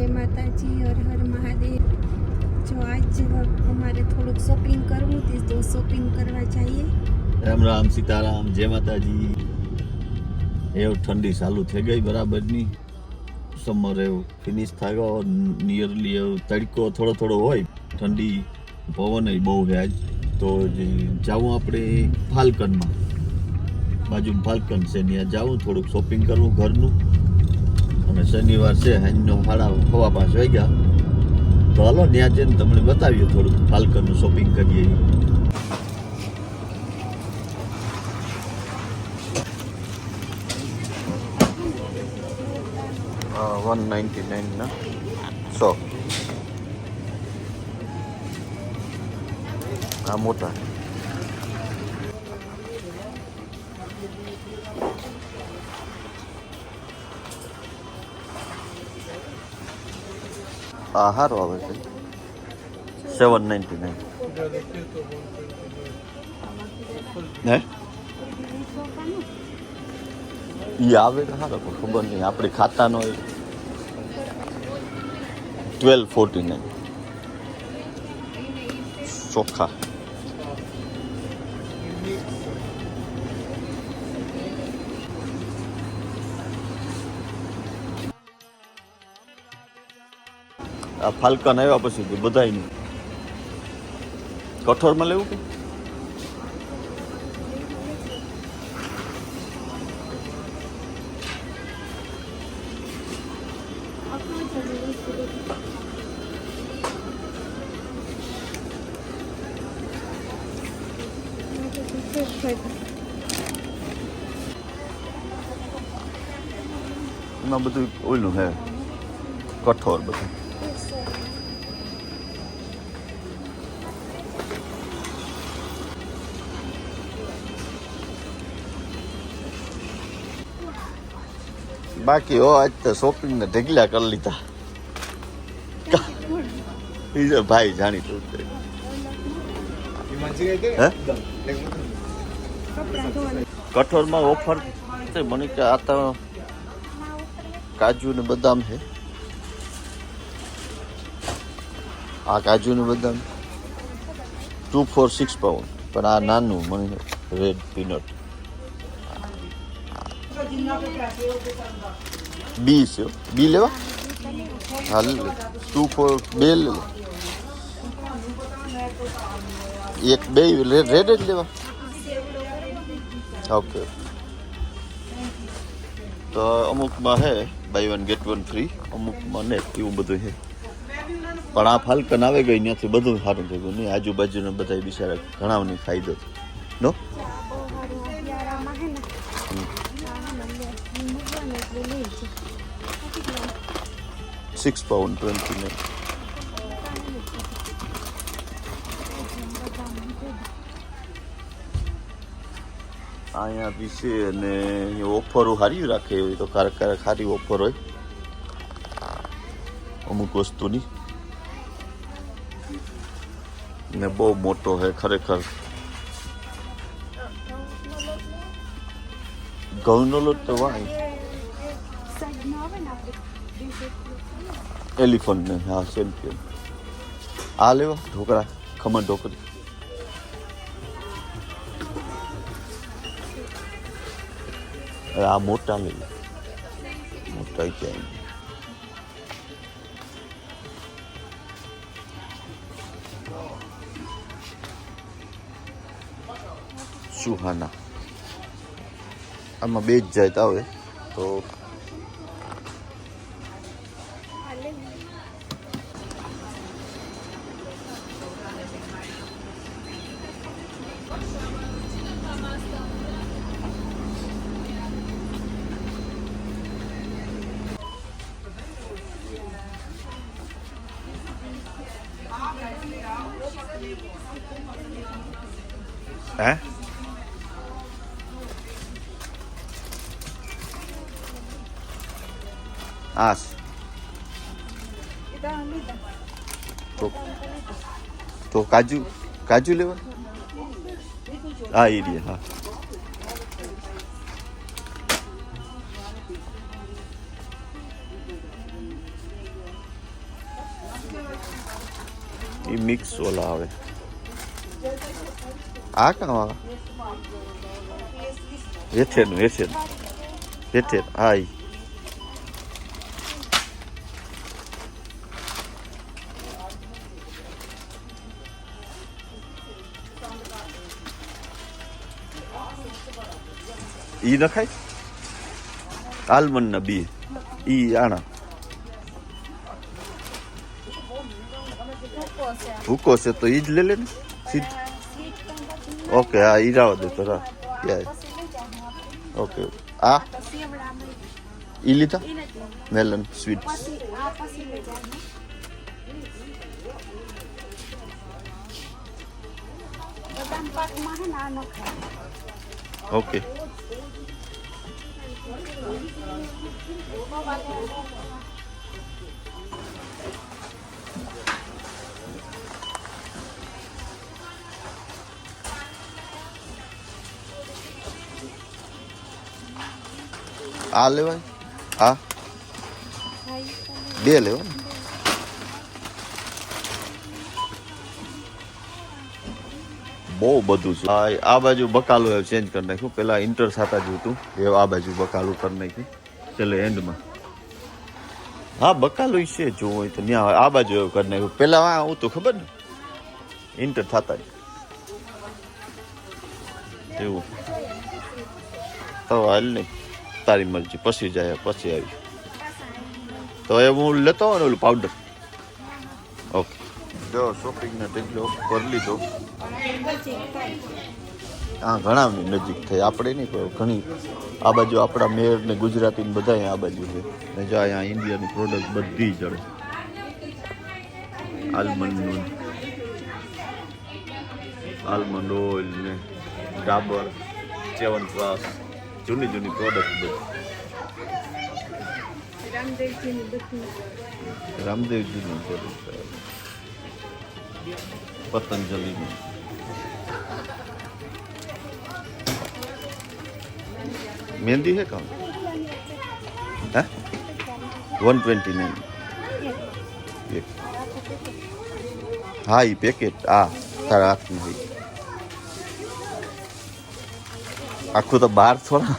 જય માતાજી, હર હર મહાદેવ. જો આજ અમારે થોડુંક શોપિંગ કરવું હતી, તો શોપિંગ કરવા જઈએ. રામ રામ સીતારામ, જય માતાજી. એવું ઠંડી ચાલુ થઈ ગઈ બરાબરની. સમર એવું ફિનિશ થયો નિયરલી એવું તડકો થોડો થોડો હોય. ઠંડી પવન બહુ છે આજ. તો જાવું આપણે ફાલ્કનમાં. બાજુ ફાલ્કન છે, ત્યાં જાવું થોડુંક શોપિંગ કરવું ઘરનું. અને શનિવાર છે સાંજનો સાડા સવા પાંચ વાગ્યા તો હાલો ત્યાં જઈને તમને બતાવીએ થોડુંક ફાલ્કનનું શોપિંગ કરીએ. વન નાઇન્ટી નાઇનના સો આ મોટા. આ આવે છે. સેવન નાઇન્ટી નાઇન હે? એ આવે સારો ખબર નહીં, આપણે ખાતાનો ટ્વેલ્વ ફોર્ટી નાઇન ચોખ્ખા આ ફાલ્કન આવ્યા પછી કે બધાય નહીં. કઠોળમાં લેવું કે? એમાં બધું ઓલું હે. કઠોર બધું. બાકી હો, આજ તો શોપિંગને ઢગલ્યા ઢગલા કરી લીધા. બીજો ભાઈ જાણી તું કઠોરમાં ઓફર છે, મને કે આ તો કાજુ ને બદામ છે. આ કાજુ ને બદામ. Two four six pound. પણ આ નાનું, મને રેડ પીનટ બી છે. બી લેવા? હાલ ટુ ફોર બે લે લે. એક બે રેડ જ લેવા. ઓકે. તો અમુકમાં હે buy one get one free અમુકમાં ને એવું બધું છે પણ આ ફાલ્કન આવે ગઈ ત્યાંથી બધું સારું થઈ ગયું નહીં આજુબાજુના બધા બિચારા ઘણાને ફાયદો નો બહુ સારું અત્યારામાં હે ને મૂકવાનું એટલે લઈ છે સિક્સ પાઉન્ડ ટ્વેન્ટી નાઇન અહીંયા બી છે અને ઓફરો સારી રાખે એવી તો ક્યારેક ક્યારેક સારી ઓફર હોય અમુક વસ્તુની ને બહુ મોટો છે ખરેખર ઘઉંનો લોટ તો વાય આપણે એલિફન્ટ ને હા ચેમ્પિયન આ લેવા ઢોકળા ખમણ ઢોકળી આ મોટા લઈ લે મોટા ક્યાંય સુહાના આમાં બે જ જાય આવે તો હે આસ તો તો કાજુ કાજુ લેવા હા એ હા એ મિક્સ ઓલા આવે. આ કાં હેઠેનું હેઠેનું હેઠે હા ઈ. નખાય? આલમંડ ના બી. ઈ આણા. ભૂકો છે તો એ જ લે લે ને સીધ ઓકે હા ઈ રાવ દે તો ઓકે આ ઈ લીધા મેલન સ્વીટ ઓકે આ લેવાય? હા. બે લેવા બહુ બધું છે. આ બાજુ બકાલું ચેન્જ કરી નાખ્યું. પેલા ઇન્ટર થતા જ હતું. એ આ બાજુ બકાલું કરી નાખ્યું. છેલ્લે એન્ડમાં હા, બકાલું છે. જોવું હોય તો ત્યાં આ બાજુ એવું કરી નાખ્યું. પેલા આ તો ખબર ને? ઇન્ટર થતા એવું. તો હાલ નહીં. તારી મરજી, પછી જાય, પછી આવી તો એ હું લેતો આવું ને ઓલું પાવડર ઓકે જો શોપિંગના ટેકલો કરી લીધો. હા ઘણા નજીક થઈ આપણે નહીં, પણ ઘણી. આ બાજુ આપણા મેયર ને ગુજરાતી ને બધા આ બાજુ છે. ને જો અહીંયા ઇન્ડિયાની પ્રોડક્ટ બધી જડે. આલમંડનું આલમંડ ઓઇલ ને ડાબર ચ્યવનપ્રાશ જૂની જૂની પ્રોડક્ટ બધી રામદેવજીની બધી રામદેવજીનું પ્રોડક્ટ પતંજલિનું મહેંદી है कौन है वन ट्वेंटी नाइन હા એ પેકેટ આ તારા હાથનું છે આખું તો બહાર થોડા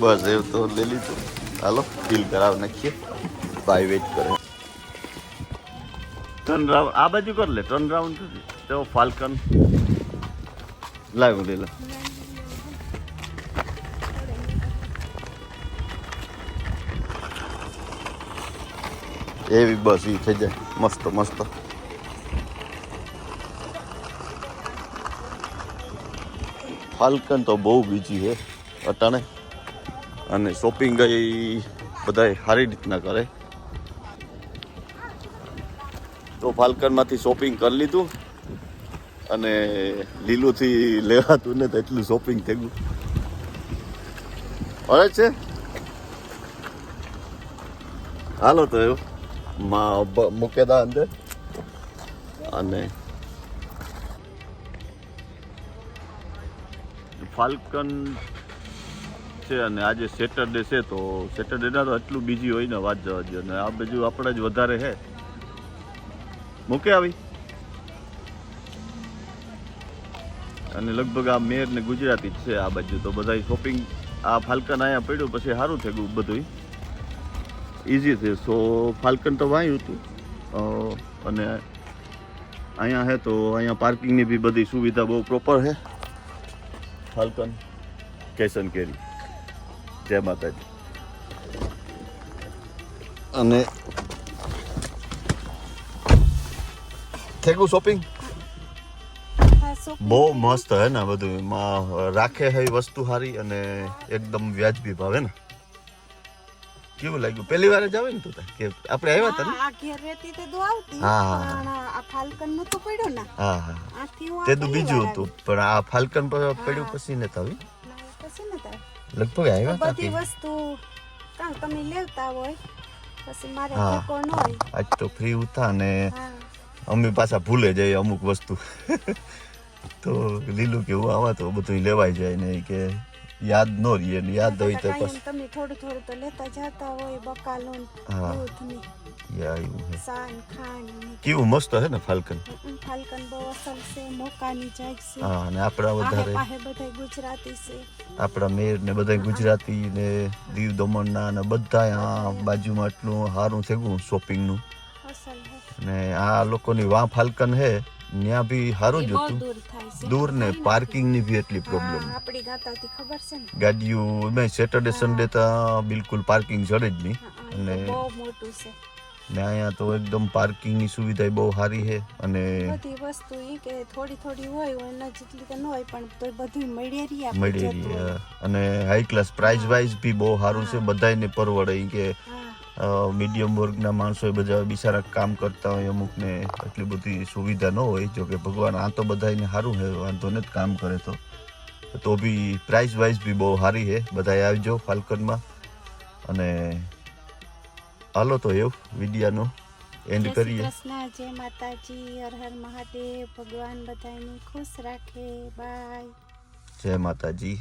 બસ એવું તો લઈ લીધું. હાલો ફીલ કરાવ નાખીએ. ભાઈ વેટ કરે. ટર્ન રાઉન્ડ આ બાજુ કર લે ટર્ન રાઉન્ડ તો ફાલ્કન લાગુ લે લે. એવી બસ એ થઈ જાય. મસ્ત મસ્ત. ફાલ્કન તો બહુ બીજી છે, અટાણે. અને શોપિંગ એ બધાય સારી રીતના કરે. તો ફાલ્કનમાંથી શોપિંગ કરી લીધું અને લીલુંથી લેવાતું ને તો એટલું શોપિંગ થઈ ગયું. અરે છે. હાલો તો એવું. મા મૂકેદા અંદર. અને ફાલ્કન છે અને આજે સેટરડે છે તો સેટરડેના તો એટલું બીજી હોય ને વાત જવા દો અને આ બાજુ આપણે જ વધારે છે. મૂકે આવી. અને લગભગ આ મેર ને ગુજરાતી જ છે આ બાજુ. તો બધા શોપિંગ આ ફાલ્કન અહીંયા પડ્યું પછી સારું થઈ ગયું બધું ઇઝી છે સો ફાલ્કન તો વાંયું હતું. અને અહીંયા હે તો અહીંયા પાર્કિંગની બી બધી સુવિધા બહુ પ્રોપર છે. ફાલ્કન કેસન કેરી. જય માતાજી. અને થઈ ગયું શોપિંગ. બહુ મસ્ત હે ને બધું. એમાં રાખે હે વસ્તુ સારી અને એકદમ વ્યાજબી ભાવે ને. કેવું લાગ્યું પહેલી વાર જ આવે ને તું? કે આપણે આવ્યા હતા ને આ ઘેર રહેતી તે તો આવતી હા. પણ આ ફાલ્કન નતો પડ્યો ને હા હા આથી હું તે તો બીજું હતું પણ આ ફાલ્કન પર પડ્યું પછી ને આવી. પછી ને તાર. લગભગ આવ્યા હતા બધી વસ્તુ કાં તમે લેતા હોય પછી મારે હા. ઠેકો ન હોય આજ તો ફ્રી હતા ને અમે પાછા ભૂલે જઈએ અમુક વસ્તુ તો લીલું કેવું આવા તો બધું લેવાય જાય ને કે યાદ ન રહીએ ને યાદ હોય તો પછી. તમે થોડું થોડું તો લેતા જતા હોય બકાલું હા. દૂધ યા એવું છે સાન ખાંડ કેવું મસ્ત ને ફાલ્કન? ફાલ્કન બહુ અસલ છે મોકાની જાય છે. હા અને આપણા વધારે. પાહે બધા ગુજરાતી છે. આપણા મેર ને બધા ગુજરાતી ને દીવ દમણના ને બધા આ બાજુમાં એટલું સારું છે ગયું શોપિંગનું ને. હે. આ લોકોની વાં ફાલ્કન હે. ત્યાં બી સારું જોતું જ હતું. દૂર ને પાર્કિંગની બી એટલી પ્રોબ્લેમ આપણી ગાતાથી ખબર છે ને. ગાડીઓ મેં સેટરડે સન્ડે તો બિલકુલ પાર્કિંગ જડે જ નહીં. અને બહુ મોટું છે. ને અહીંયા તો એકદમ પાર્કિંગની સુવિધા બહુ સારી છે. અને બધી વસ્તુ એ કે થોડી થોડી હોય હોય ન જેટલી તો ન હોય પણ તો બધી મળી રહી મળી રહી અને હાઈ ક્લાસ પ્રાઇસ વાઇઝ બી બહુ સારું છે. બધાયને પરવડે કે મીડિયમ વર્ગના માણસો એ બધા બિચારા કામ કરતા હોય અમુકને એટલી બધી સુવિધા ન હોય જો કે ભગવાન આ તો બધાને સારું છે વાંધો જ કામ કરે તો. તો બી પ્રાઇસ વાઇઝ બી બહુ સારી છે બધા આવજો ફાલ્કનમાં. અને હાલો તો એવું વિડિયાનો એન્ડ કરીએ. કૃષ્ણ જય માતાજી હર હર મહાદેવ ભગવાન બધાને ખુશ રાખે બાય જય માતાજી.